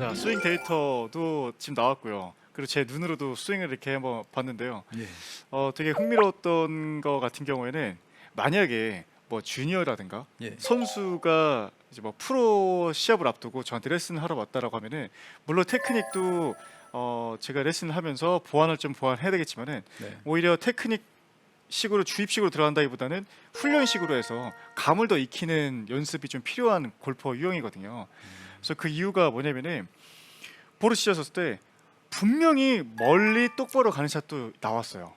자, 스윙 데이터도 지금 나왔고요. 그리고 제 눈으로도 스윙을 이렇게 한번 봤는데요. 예. 어, 되게 흥미로웠던 거 같은 경우에는 만약에 뭐 주니어라든가 예. 선수가 이제 뭐 프로 시합을 앞두고 저한테 레슨을 하러 왔다라고 하면은 물론 테크닉도 어 제가 레슨을 하면서 보완을 좀 보완해야 되겠지만은 네. 오히려 테크닉 식으로 주입식으로 들어간다기보다는 훈련식으로 해서 감을 더 익히는 연습이 좀 필요한 골퍼 유형이거든요. 그래서 그 이유가 뭐냐면은 치셨을 때 분명히 멀리 똑바로 가는 샷도 나왔어요.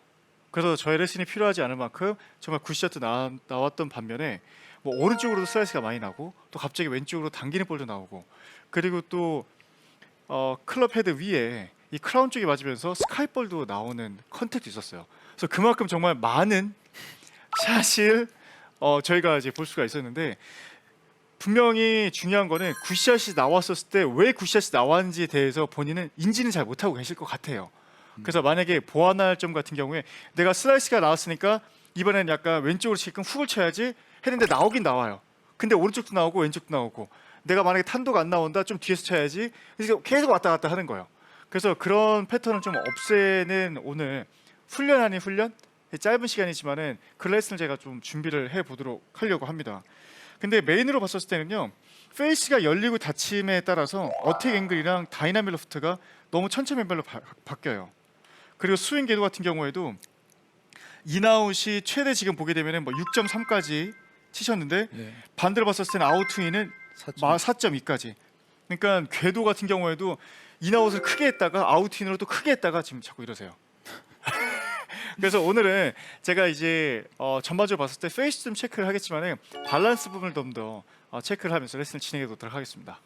그래서 저의 레슨이 필요하지 않을 만큼 정말 굿샷도 나, 나왔던 반면에 뭐 오른쪽으로도 슬라이스가 많이 나고 또 갑자기 왼쪽으로 당기는 볼도 나오고 그리고 또 어, 클럽 헤드 위에 이 크라운 쪽이 맞으면서 스카이볼도 나오는 컨택도 있었어요. 그래서 그만큼 정말 많은 샷을 어, 저희가 이제 볼 수가 있었는데 분명히 중요한 거는 굿샷이 나왔었을 때 왜 굿샷이 나왔는지에 대해서 본인은 인지는 잘 못하고 계실 것 같아요. 그래서 만약에 보완할 점 같은 경우에 내가 슬라이스가 나왔으니까 이번엔 약간 왼쪽으로 지금 훅을 쳐야지 했는데 나오긴 나와요. 근데 오른쪽도 나오고 왼쪽도 나오고 내가 만약에 탄도가 안 나온다 좀 뒤에서 쳐야지 그래서 계속 왔다 갔다 하는 거예요. 그래서 그런 패턴을 좀 없애는 오늘 훈련 아닌 훈련 짧은 시간이지만은 그 레슨을 제가 좀 준비를 해 보도록 하려고 합니다. 근데 메인으로 봤었을 때는요 페이스가 열리고 닫힘에 따라서 어택 앵글이랑 다이나믹 로프트가 너무 천차만별로 바, 바뀌어요. 그리고 스윙 궤도 같은 경우에도 인아웃이 최대 지금 보게 되면은 뭐 6.3까지 치셨는데 예. 반대로 봤었을 때는. 마 4.2까지. 그러니까 궤도 같은 경우에도 인아웃을 크게 했다가 아웃윙으로 또 크게 했다가 지금 자꾸 이러세요. 그래서 오늘은 제가 이제 어, 전반적으로 봤을 때 페이스 좀 체크를 하겠지만은 밸런스 부분을 좀더 어, 체크를 하면서 레슨을 진행해 보도록 하겠습니다.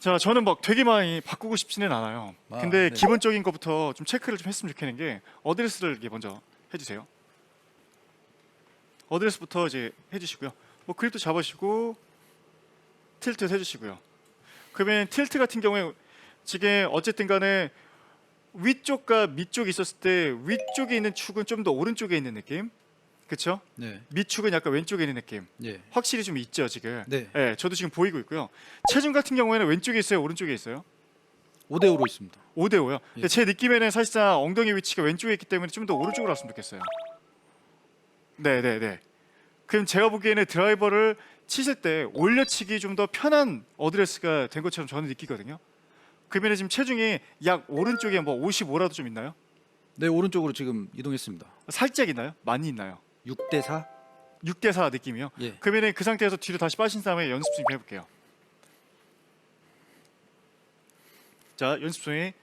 자, 저는 막 되게 많이 바꾸고 싶지는 않아요. 아, 근데 네. 기본적인 것부터 좀 체크를 좀 했으면 좋겠는 게 어드레스를 먼저 해주세요. 어드레스부터 이제 해주시고요. 뭐 그립도 잡으시고 틸트 해주시고요. 그러면 틸트 같은 경우에 지금 어쨌든 간에 위쪽과 밑쪽이 있었을 때 위쪽에 있는 축은 좀 더 오른쪽에 있는 느낌, 그렇죠? 네. 밑축은 약간 왼쪽에 있는 느낌. 예. 확실히 좀 있죠 지금. 네. 예, 저도 지금 보이고 있고요. 체중 같은 경우에는 왼쪽에 있어요, 오른쪽에 있어요. 5대 5로 있습니다. 5대 5요. 근데 예. 제 느낌에는 사실상 엉덩이 위치가 왼쪽에 있기 때문에 좀 더 오른쪽으로 왔으면 좋겠어요. 네, 네, 네. 그럼 제가 보기에는 드라이버를 치실 때 올려치기 좀 더 편한 어드레스가 된 것처럼 저는 느끼거든요. 그러면 지금 체중이 약 오른쪽에 뭐 55라도 좀 있나요? 네, 오른쪽으로 지금 이동했습니다. 살짝 있나요? 많이 있나요? 6대 4. 6대 4 느낌이요. 예. 그러면 그 상태에서 뒤로 다시 빠진 다음에 연습 좀 해볼게요. 자 연습 중에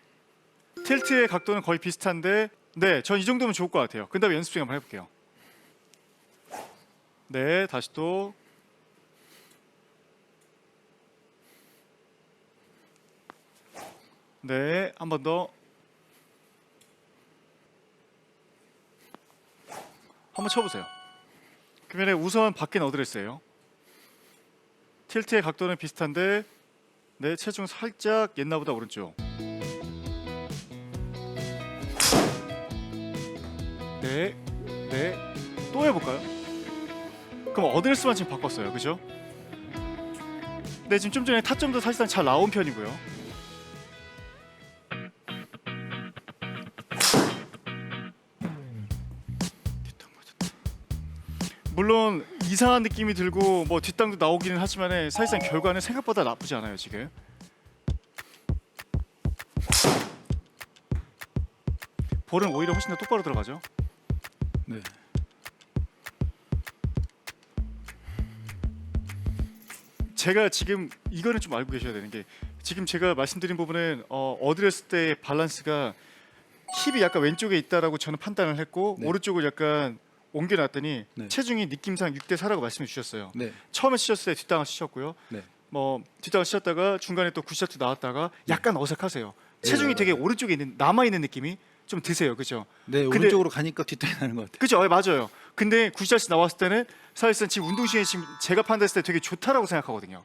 틸트의 각도는 거의 비슷한데 네, 전 이 정도면 좋을 것 같아요. 그 다음에 연습 중에 한번 해볼게요. 네, 다시 또 네, 한 번 더. 한번 쳐보세요. 그러면 우선 밖에 어드레스예요. 틸트의 각도는 비슷한데 내 체중 살짝 옛날보다 오른쪽. 네, 네, 또 해볼까요? 그럼 어드레스만 지금 바꿨어요, 그죠? 네, 지금 좀 전에 타점도 사실상 잘 나온 편이고요. 물론 이상한 느낌이 들고 뭐 뒷땅도 나오기는 하지만 사실상 결과는 생각보다 나쁘지 않아요 지금. 볼은 오히려 훨씬 더 똑바로 들어가죠. 네. 제가 지금 이거는 좀 알고 계셔야 되는 게 지금 제가 말씀드린 부분은 어, 어드레스 때 밸런스가 힙이 약간 왼쪽에 있다라고 저는 판단을 했고 네. 오른쪽을 약간 옮겨놨더니 네. 체중이 느낌상 6대 4라고 말씀해 주셨어요. 네. 처음에 치셨을 때 뒷땅을 치셨고요. 네. 뭐 뒷땅을 치셨다가 중간에 또 굿샷도 나왔다가 약간 어색하세요. 체중이 네. 되게 오른쪽에 있는 남아 있는 느낌이 좀 드세요, 그죠? 네, 근데- 오른쪽으로 가니까 뒷땅이 나는 것 같아요. 그죠? 어, 맞아요. 근데 굿샷이 나왔을 때는 사실상 지금 운동 시간이 지금 제가 판단했을 때 되게 좋다라고 생각하거든요.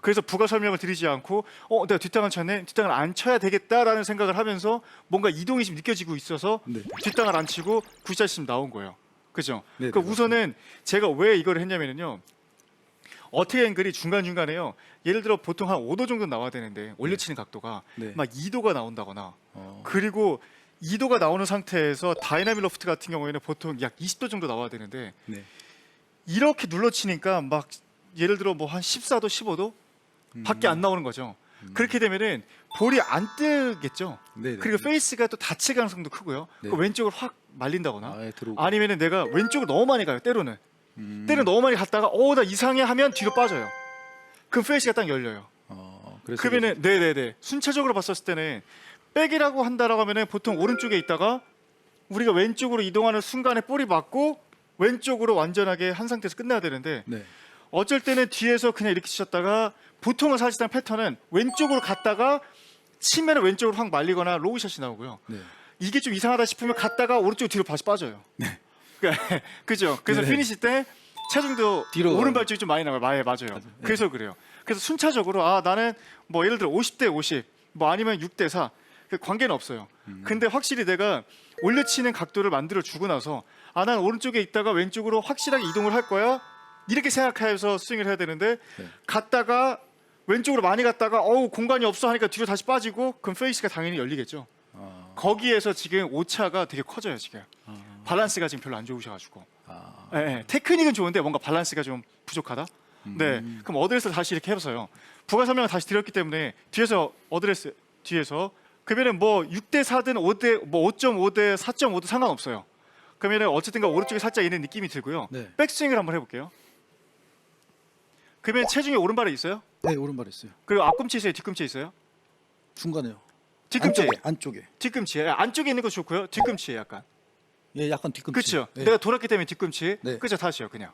그래서 부가 설명을 드리지 않고 어 내가 뒷땅을 쳤네 뒷땅을 안 쳐야 되겠다라는 생각을 하면서 뭔가 이동이 지금 느껴지고 있어서 네. 뒷땅을 안 치고 굿샷이 지금 나온 거예요. 그죠? 네, 네, 우선은 제가 왜 이걸 했냐면요. 어택 앵글이 중간 중간에요. 예를 들어 보통 한 5도 정도 나와야 되는데 올려치는 각도가 네. 막 2도가 나온다거나 어. 그리고 2도가 나오는 상태에서 다이나믹 로프트 같은 경우에는 보통 약 20도 정도 나와야 되는데 네. 이렇게 눌러치니까 막 예를 들어 뭐 한 14도, 15도 밖에 안 나오는 거죠. 그렇게 되면은 볼이 안 뜨겠죠. 네. 네. 그리고 페이스가 또 닫힐 가능성도 크고요. 네. 그 왼쪽으로 확 말린다거나 아예 들어오고. 아 니면은 내가 왼쪽으로 너무 많이 가요. 때로는 음. 때로 너무 많이 갔다가 어 나 이상해 하면 뒤로 빠져요. 그럼 페이스가 딱 열려요. 어. 그래서 그러면은 네네네 순차적으로 봤었을 때는 백이라고 한다라고 하면은 보통 오른쪽에 있다가 우리가 왼쪽으로 이동하는 순간에 볼이 맞고 왼쪽으로 완전하게 한 상태에서 끝나야 되는데 네. 어쩔 때는 뒤에서 그냥 이렇게 치셨다가 보통은 사실상 패턴은 왼쪽으로 갔다가 치면 왼쪽으로 확 말리거나 로우샷이 나오고요. 네. 이게 좀 이상하다 싶으면 갔다가 오른쪽 뒤로 다시 빠져요. 네. 그러니까 그죠. 그래서 네. 피니시 때 체중도 뒤로 오른발 쪽이 좀 많이 나와요. 맞아요, 맞아요. 맞아요. 네. 그래서 그래요. 그래서 순차적으로 아 나는 뭐 예를 들어 50대 50, 뭐 아니면 6대 4. 그 관계는 없어요. 음. 근데 확실히 내가 올려치는 각도를 만들어 주고 나서 아 난 오른쪽에 있다가 왼쪽으로 확실하게 이동을 할 거야. 이렇게 생각해서 스윙을 해야 되는데 네. 갔다가 왼쪽으로 많이 갔다가 어우 공간이 없어 하니까 뒤로 다시 빠지고 그럼 페이스가 당연히 열리겠죠. 아. 거기에서 지금 오차가 되게 커져요 지금. 아. 밸런스가 지금 별로 안 좋으셔가지고. 아. 예, 예. 테크닉은 좋은데 뭔가 밸런스가 좀 부족하다. 네. 음. 그럼 어드레스 다시 이렇게 해보세요. 부가 설명을 다시 드렸기 때문에 뒤에서 어드레스 뒤에서 그러면은 뭐 6대 4든 5대 뭐 5.5대 4.5도 상관없어요. 그러면은 어쨌든가 오른쪽에 살짝 있는 느낌이 들고요. 네. 백스윙을 한번 해볼게요. 그러면 체중이 오른발에 있어요? 네, 오른발 했어요. 그리고 앞꿈치 있어요? 뒤꿈치 있어요? 중간에요. 뒤꿈치. 안쪽에, 안쪽에. 뒤꿈치. 예, 안쪽에 있는 거 좋고요. 뒤꿈치에 약간. 예, 약간 뒤꿈치. 그렇죠. 네. 내가 돌았기 때문에 뒤꿈치. 네. 그죠 다시요 그냥.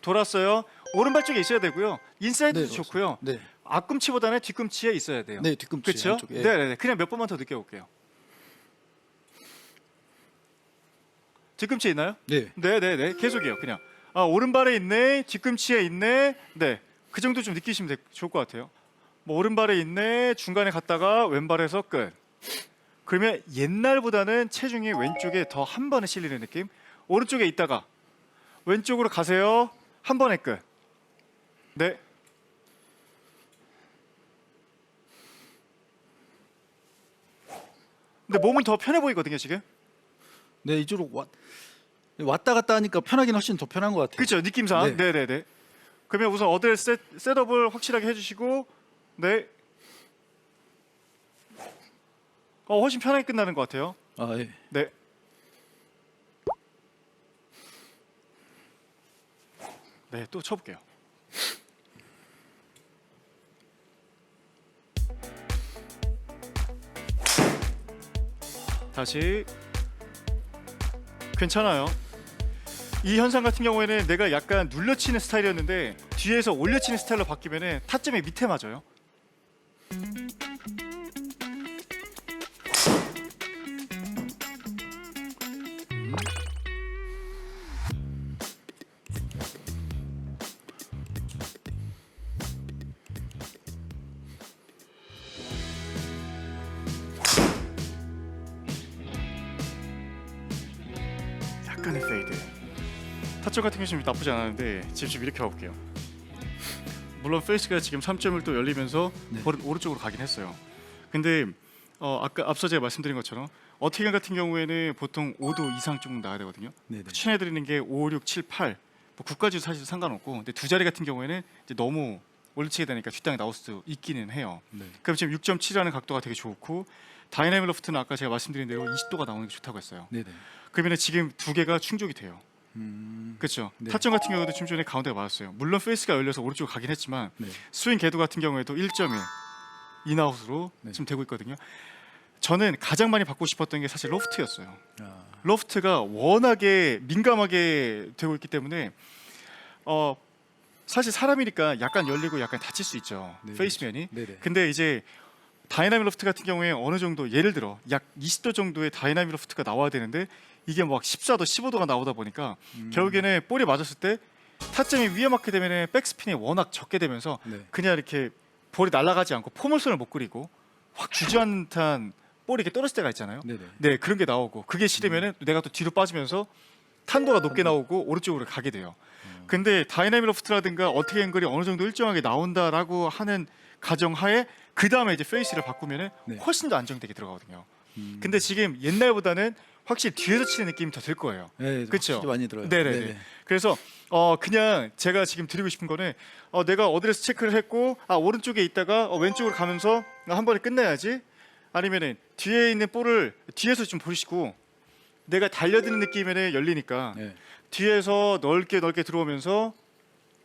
돌았어요. 오른발 쪽에 있어야 되고요. 인사이드도 네, 좋고요. 네. 앞꿈치보다는 뒤꿈치에 있어야 돼요. 네, 뒤꿈치 그렇죠? 네, 네, 네. 그냥 몇 번만 더 느껴볼게요. 뒤꿈치 있나요? 네. 네, 네, 네. 계속이요. 그냥 아 오른발에 있네, 뒤꿈치에 있네. 네, 그 정도 좀 느끼시면 되- 좋을 것 같아요. 뭐 오른발에 있네, 중간에 갔다가 왼발에서 끝. 그러면 옛날보다는 체중이 왼쪽에 더 한 번에 실리는 느낌. 오른쪽에 있다가 왼쪽으로 가세요. 한 번에 끝. 네. 근데 몸은 더 편해 보이거든요 지금. 네, 이쪽으로 왔 왔다 갔다 하니까 편하긴 훨씬 더 편한 것 같아요. 그렇죠 느낌상. 네. 네, 네, 네. 그러면 우선 어드레 셋, 셋업을 확실하게 해주시고, 네. 어 훨씬 편하게 끝나는 것 같아요. 아, 예. 네. 네, 또 쳐볼게요. 다시 괜찮아요. 이 현상 같은 경우에는 내가 약간 눌려치는 스타일이었는데 뒤에서 올려치는 스타일로 바뀌면은 타점이 밑에 맞아요. 타점 같은 경우는 나쁘지 않았는데 지금 좀 이렇게 가볼게요. 물론 페이스가 지금 3점을 또 열리면서 네. 볼은 오른쪽으로 가긴 했어요. 근데 어, 아까 앞서 제가 말씀드린 것처럼 어택인 같은 경우에는 보통 5도 이상 조금 나야 되거든요. 네, 네. 추천해드리는 게 5, 6, 7, 8. 뭐 9까지도 사실 상관없고 근데 두 자리 같은 경우에는 이제 너무 올리치게 되니까 뒷땅이 나올 수도 있기는 해요. 네. 그럼 지금 6.7이라는 각도가 되게 좋고 다이나믹 로프트는 아까 제가 말씀드린 대로 20도가 나오는 게 좋다고 했어요. 네, 네. 그러면 지금 두 개가 충족이 돼요. 음. 그렇죠. 네. 타점 같은 경우도 좀 전에 가운데가 맞았어요. 물론 페이스가 열려서 오른쪽으로 가긴 했지만 네. 스윙 궤도 같은 경우에도 1.1 인아웃으로 네. 지금 되고 있거든요. 저는 가장 많이 받고 싶었던 게 사실 로프트였어요. 아. 로프트가 워낙에 민감하게 되고 있기 때문에 어 사실 사람이니까 약간 열리고 약간 다칠 수 있죠. 네, 페이스면이. 네, 네. 근데 이제 다이나믹 로프트 같은 경우에 어느 정도 예를 들어 약 20도 정도의 다이나믹 로프트가 나와야 되는데 이게 막 14도, 15도가 나오다 보니까 음. 결국에는 볼이 맞았을 때 타점이 위험하게 되면 백스핀이 워낙 적게 되면서 네. 그냥 이렇게 볼이 날아가지 않고 포물선을 못 그리고 확 주저앉는 듯한 볼이 이렇게 떨어질 때가 있잖아요. 네, 네. 네 그런 게 나오고 그게 싫으면 은 내가 또 뒤로 빠지면서 탄도가 높게 나오고 오른쪽으로 가게 돼요. 근데 다이나믹 로프트라든가 어택 앵글이 어느 정도 일정하게 나온다라고 하는 가정하에 그 다음에 이제 페이스를 바꾸면은 네. 훨씬 더 안정되게 들어가거든요. 음. 근데 지금 옛날보다는 확실히 뒤에서 치는 느낌이 더 들 거예요. 네? 확실히 많이 들어요. 네네네. 그래서 어 그냥 제가 지금 드리고 싶은 거는 어 내가 어디에서 체크를 했고 아 오른쪽에 있다가 어, 왼쪽으로 가면서 한 번에 끝내야지 아니면은 뒤에 있는 볼을 뒤에서 좀 보시고 내가 달려드는 느낌에는 열리니까 네. 뒤에서 넓게 넓게 들어오면서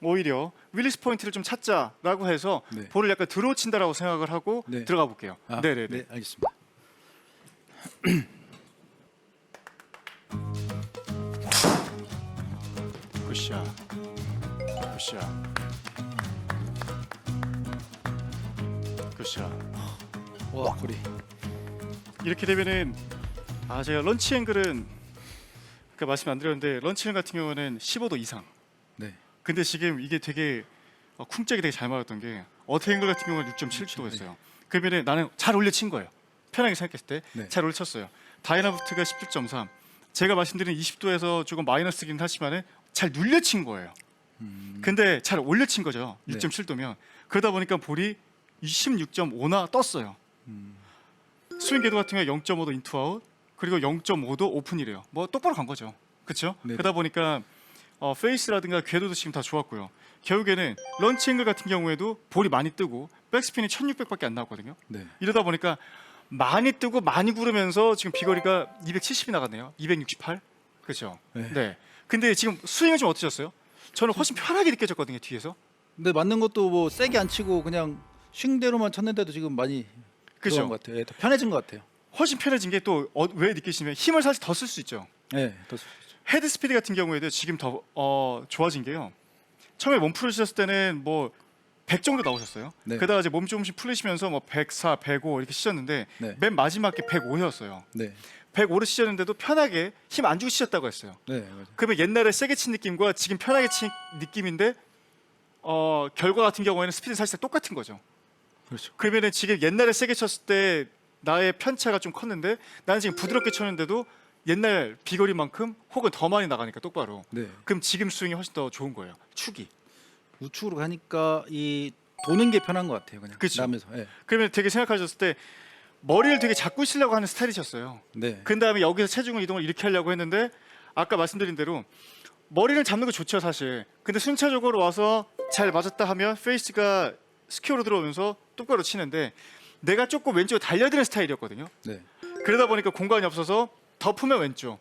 오히려 윌리스 포인트를 좀 찾자라고 해서 네. 볼을 약간 들어 친다라고 생각을 하고 네. 들어가 볼게요. 아, 네네네. 네, 알겠습니다. 굿샷. 굿샷. 굿샷. 와, 거리. 이렇게 되면은 아 제가 런치 앵글은 그 말씀 안 드렸는데 런치 앵글 같은 경우는 15도 이상. 네. 근데 지금 이게 되게 어, 쿵짝이 되게 잘 맞았던 게 어택 앵글 같은 경우는 6.7도였어요. 그러면은 나는 잘 올려친 거예요. 편하게 생각했을 때잘 네. 올렸어요. 다이나부트가 17.3. 제가 말씀드린 20도에서 조금 마이너스긴 하지만은 잘 눌려친 거예요. 음. 근데 잘 올려친 거죠. 네. 6.7도면 그러다 보니까 볼이 26.5나 떴어요. 음. 스윙 궤도 같은 경우 0.5도 인투아웃 그리고 0.5도 오픈이래요. 뭐 똑바로 간 거죠. 그렇죠? 네. 그러다 보니까 어, 페이스라든가 궤도도 지금 다 좋았고요. 결국에는 런치 앵글 같은 경우에도 볼이 많이 뜨고 백스핀이 1600밖에 안 나왔거든요. 네. 이러다 보니까 많이 뜨고 많이 구르면서 지금 비거리가 270이 나갔네요. 268. 그렇죠? 네. 네. 근데 지금 스윙은 좀 어떠셨어요? 저는 훨씬 편하게 느껴졌거든요 뒤에서. 근데 맞는 것도 뭐 세게 안 치고 그냥 싱대로만 쳤는데도 지금 많이 그죠? 들어간 것 같아요. 예, 더 편해진 것 같아요. 훨씬 편해진 게 또 왜 느끼시면 힘을 사실 더 쓸 수 있죠. 네, 더 좋죠. 헤드 스피드 같은 경우에도 지금 더 어, 좋아진 게요. 처음에 몸 풀으셨을 때는 뭐 100 정도 나오셨어요. 네. 그러다가 이제 몸 조금씩 풀리시면서 뭐 104, 105 이렇게 치셨는데 네. 맨 마지막에 105였어요. 네, 105를 치셨는데도 편하게 힘 안 주고 치셨다고 했어요. 네, 맞아요. 그러면 옛날에 세게 친 느낌과 지금 편하게 친 느낌인데 어, 결과 같은 경우에는 스피드 사실상 똑같은 거죠. 그렇죠. 그러면은 지금 옛날에 세게 쳤을 때 나의 편차가 좀 컸는데 나는 지금 부드럽게 쳤는데도 옛날 비거리만큼 혹은 더 많이 나가니까 똑바로 네. 그럼 지금 스윙이 훨씬 더 좋은 거예요. 축이. 우측으로 가니까 이 도는 게 편한 것 같아요. 그냥 그쵸. 나면서. 예. 그러면 되게 생각하셨을 때 머리를 되게 잡고 있으려고 하는 스타일이셨어요. 네. 그 다음에 여기서 체중을 이동을 이렇게 하려고 했는데 아까 말씀드린 대로 머리를 잡는 거 좋죠 사실. 근데 순차적으로 와서 잘 맞았다 하면 페이스가 스퀘어로 들어오면서 똑바로 치는데 내가 조금 왼쪽으로 달려드는 스타일이었거든요. 네. 그러다 보니까 공간이 없어서 덮으면 왼쪽.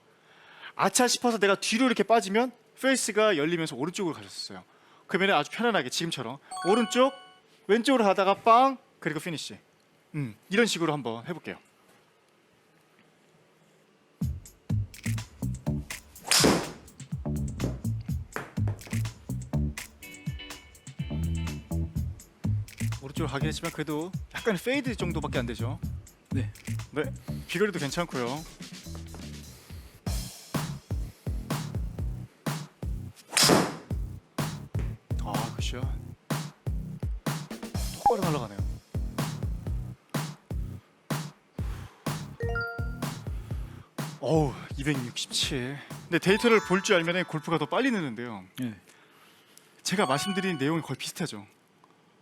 아차 싶어서 내가 뒤로 이렇게 빠지면 페이스가 열리면서 오른쪽으로 가셨어요. 그러면 아주 편안하게 지금처럼 오른쪽 왼쪽으로 가다가 빵 그리고 피니시. 음, 이런 식으로 한번 해볼게요. 오른쪽으로 가긴 했지만 그래도 약간 페이드 정도밖에 안 되죠. 네. 네, 비거리도 괜찮고요. 똑바로 날아가네요. 어우, 267. 근데 데이터를 볼 줄 알면 골프가 더 빨리 느는데요. 네. 제가 말씀드린 내용이 거의 비슷하죠. 네,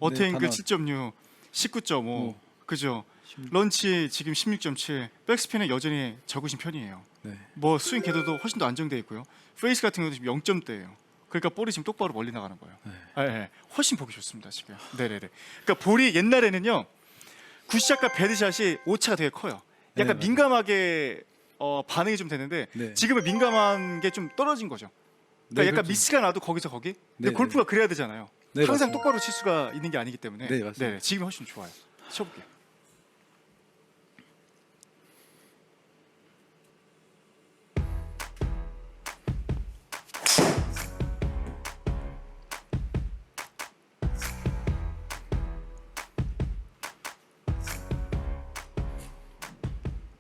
어테인글 단어. 7.6, 19.5, 오. 그죠? 16. 런치 지금 16.7, 백스핀은 여전히 적으신 편이에요. 네. 뭐 스윙 궤도도 훨씬 더 안정돼 있고요. 페이스 같은 경우도 지금 0점대예요. 그러니까 볼이 지금 똑바로 멀리 나가는 거예요. 네. 예, 예. 훨씬 보기 좋습니다 지금. 네네네. 그러니까 볼이 옛날에는요 굿샷과 배드샷이 오차가 되게 커요. 네, 약간 맞아요. 민감하게 어, 반응이 좀 되는데 네. 지금은 민감한 게 좀 떨어진 거죠. 그러니까 네, 약간 그렇죠. 미스가 나도 거기서 거기. 근데 네, 골프가 그래야 되잖아요. 네, 항상 맞습니다. 똑바로 칠 수가 있는 게 아니기 때문에. 네, 맞습니다. 네, 지금 훨씬 좋아요. 쳐볼게요.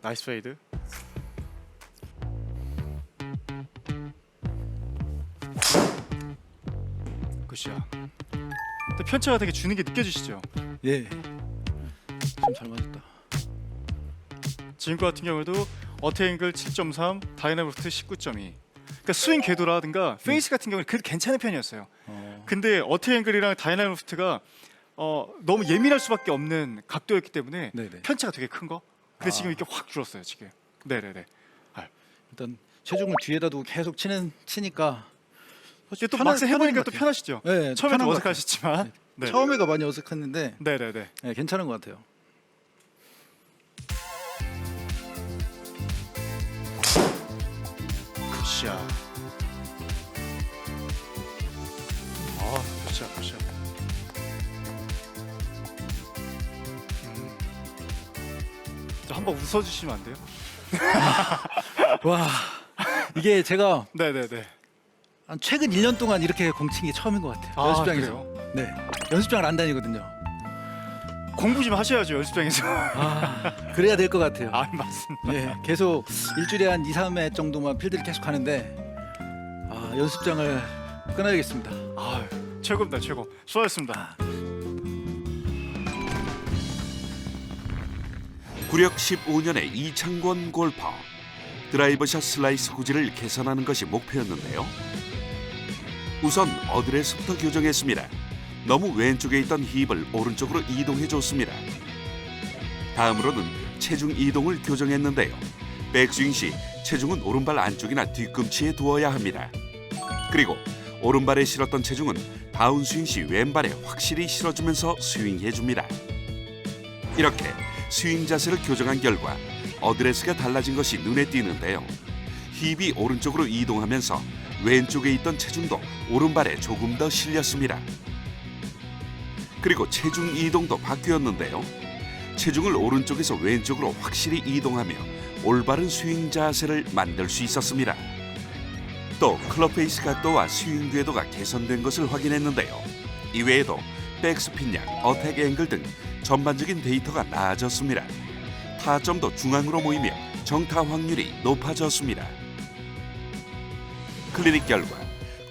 나이스 페이드. 굿샷. 근데 편차가 되게 주는 게 느껴지시죠? 예. 참잘 맞았다. 지금 같은 경우도 어테인글 7.3, 다이나믹트 19.2. 그러니까 스윙 궤도라든가 페이스 같은 경우는 그래도 괜찮은 편이었어요. 어. 근데 어택 앵글이랑 다이나모스트가 어, 너무 예민할 수밖에 없는 각도였기 때문에 네네. 편차가 되게 큰 거. 근데 아. 지금 이렇게 확 줄었어요 지금. 네네네. 일단 체중을 뒤에다 두고 계속 치는 치니까 이게 또 막상 해보니까 것 또. 편하시죠. 네, 처음에 편한 좀것 어색하셨지만. 네. 처음에가 많이 어색했는데 네네네. 네, 괜찮은 것 같아요. 굿샷. 아, 굿샷, 굿샷. 한번 웃어주시면 안 돼요? 와 이게 제가 네네네. 한 최근 1년 동안 이렇게 공친 게 처음인 것 같아요. 아, 연습장에서. 네, 연습장을 안 다니거든요. 공부 좀 하셔야죠 연습장에서. 아, 그래야 될 것 같아요. 아 맞습니다. 네, 계속 일주일에 한 2, 3회 정도만 필드를 계속 하는데 아, 연습장을 끊어야겠습니다. 아 최고입니다 최고. 수고하셨습니다. 구력 15년의 이창권 골퍼 드라이버샷 슬라이스 구질을 개선하는 것이 목표였는데요. 우선 어드레스부터 교정했습니다. 너무 왼쪽에 있던 힙을 오른쪽으로 이동해 줬습니다. 다음으로는 체중 이동을 교정했는데요. 백스윙 시 체중은 오른발 안쪽이나 뒤꿈치에 두어야 합니다. 그리고 오른발에 실었던 체중은 다운스윙 시 왼발에 확실히 실어주면서 스윙해 줍니다. 이렇게 스윙 자세를 교정한 결과 어드레스가 달라진 것이 눈에 띄는데요. 힙이 오른쪽으로 이동하면서 왼쪽에 있던 체중도 오른발에 조금 더 실렸습니다. 그리고 체중 이동도 바뀌었는데요. 체중을 오른쪽에서 왼쪽으로 확실히 이동하며 올바른 스윙 자세를 만들 수 있었습니다. 또 클럽 페이스 각도와 스윙 궤도가 개선된 것을 확인했는데요. 이외에도 백스핀량, 어택 앵글 등 전반적인 데이터가 나아졌습니다. 타점도 중앙으로 모이며 정타 확률이 높아졌습니다. 클리닉 결과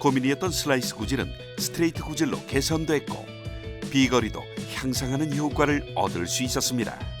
고민이었던 슬라이스 구질은 스트레이트 구질로 개선됐고 비거리도 향상하는 효과를 얻을 수 있었습니다.